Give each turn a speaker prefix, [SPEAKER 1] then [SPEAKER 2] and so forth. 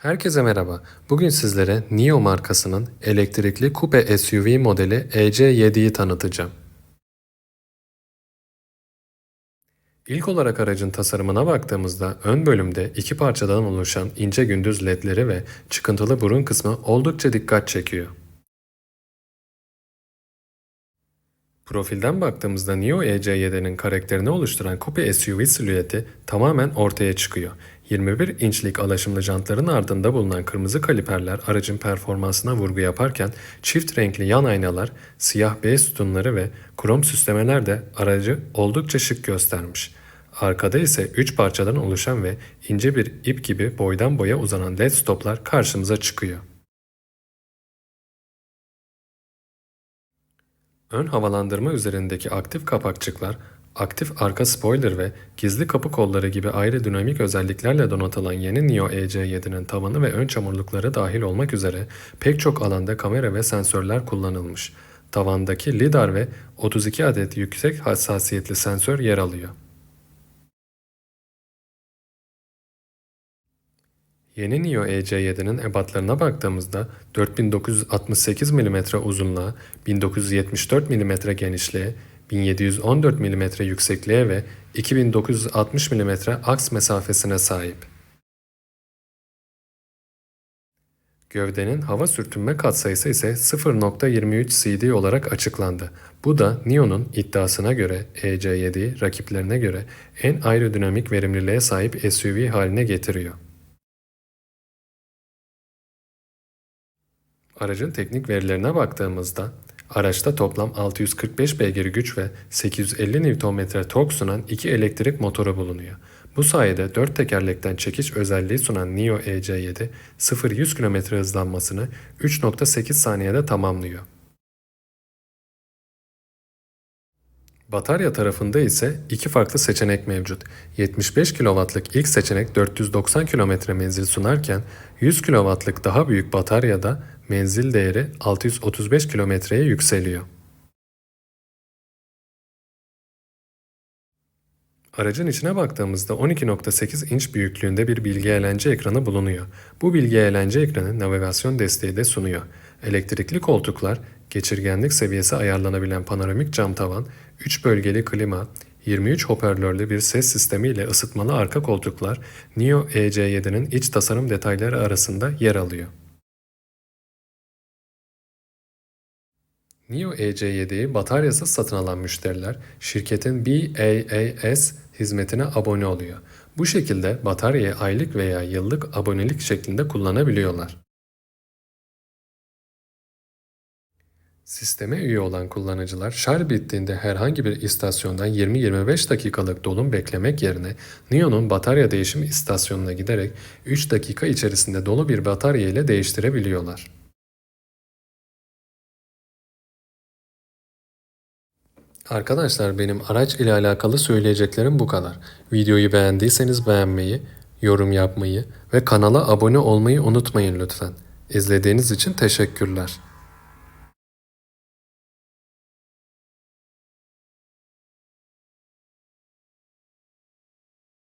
[SPEAKER 1] Herkese merhaba. Bugün sizlere NIO markasının elektrikli kupe SUV modeli EC7'yi tanıtacağım. İlk olarak aracın tasarımına baktığımızda ön bölümde iki parçadan oluşan ince gündüz ledleri ve çıkıntılı burun kısmı oldukça dikkat çekiyor. Profilden baktığımızda Nio EC7'nin karakterini oluşturan kupe SUV silüeti tamamen ortaya çıkıyor. 21 inçlik alaşımlı jantların ardında bulunan kırmızı kaliperler aracın performansına vurgu yaparken çift renkli yan aynalar, siyah beyaz sütunları ve krom süslemeler de aracı oldukça şık göstermiş. Arkada ise 3 parçadan oluşan ve ince bir ip gibi boydan boya uzanan led stoplar karşımıza çıkıyor. Ön havalandırma üzerindeki aktif kapakçıklar, aktif arka spoiler ve gizli kapı kolları gibi ayrı dinamik özelliklerle donatılan yeni Nio EC7'nin tavanı ve ön çamurlukları dahil olmak üzere pek çok alanda kamera ve sensörler kullanılmış. Tavandaki lidar ve 32 adet yüksek hassasiyetli sensör yer alıyor. Yeni Nio EC7'nin ebatlarına baktığımızda 4968 mm uzunluğa, 1974 mm genişliğe, 1714 mm yüksekliğe ve 2960 mm aks mesafesine sahip. Gövdenin hava sürtünme katsayısı ise 0.23 CD olarak açıklandı. Bu da NIO'nun iddiasına göre EC7'yi rakiplerine göre en aerodinamik verimliliğe sahip SUV haline getiriyor. Aracın teknik verilerine baktığımızda araçta toplam 645 beygir güç ve 850 Nm tork sunan iki elektrik motoru bulunuyor. Bu sayede 4 tekerlekten çekiş özelliği sunan Nio EC7 0-100 km hızlanmasını 3.8 saniyede tamamlıyor. Batarya tarafında ise iki farklı seçenek mevcut. 75 kW'lık ilk seçenek 490 km menzil sunarken 100 kW'lık daha büyük bataryada menzil değeri 635 kilometreye yükseliyor. Aracın içine baktığımızda 12.8 inç büyüklüğünde bir bilgi eğlence ekranı bulunuyor. Bu bilgi eğlence ekranı navigasyon desteği de sunuyor. Elektrikli koltuklar, geçirgenlik seviyesi ayarlanabilen panoramik cam tavan, 3 bölgeli klima, 23 hoparlörlü bir ses sistemi ile ısıtmalı arka koltuklar Nio EC7'nin iç tasarım detayları arasında yer alıyor. Nio EC7'yi bataryasız satın alan müşteriler şirketin BAAS hizmetine abone oluyor. Bu şekilde bataryayı aylık veya yıllık abonelik şeklinde kullanabiliyorlar. Sisteme üye olan kullanıcılar şarj bittiğinde herhangi bir istasyondan 20-25 dakikalık dolum beklemek yerine Nio'nun batarya değişim istasyonuna giderek 3 dakika içerisinde dolu bir batarya ile değiştirebiliyorlar. Arkadaşlar benim araç ile alakalı söyleyeceklerim bu kadar. Videoyu beğendiyseniz beğenmeyi, yorum yapmayı ve kanala abone olmayı unutmayın lütfen. İzlediğiniz için teşekkürler.